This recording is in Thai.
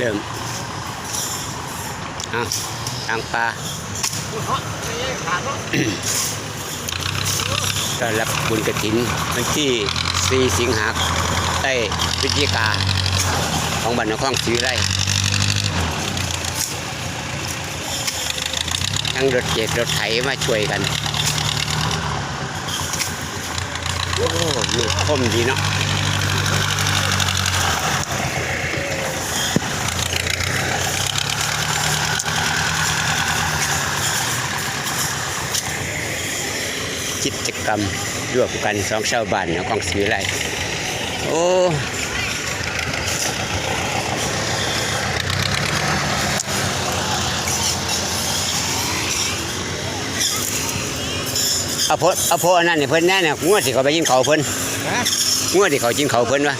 เริ่มเอาทางปลาต้อนรับบุญกระถินวันที่ 4 สิงหาคมได้พฤศจิกา ของบ้านนครศรีไลทั้งรถเจ็ดรถไถมาช่วยกัน โอ้มีคมดีเนาะ กิจกรรมร่วมกันสองชาวบ้านนครศรีวิไลโอ้เอาพอเอาพออันนั้นเนี่ยเพิ่นแน่เนี่ยงัวสิเขาไปกินเขาวเพิ่นฮะงัวสิเขากินเขาวเพิ่นวะ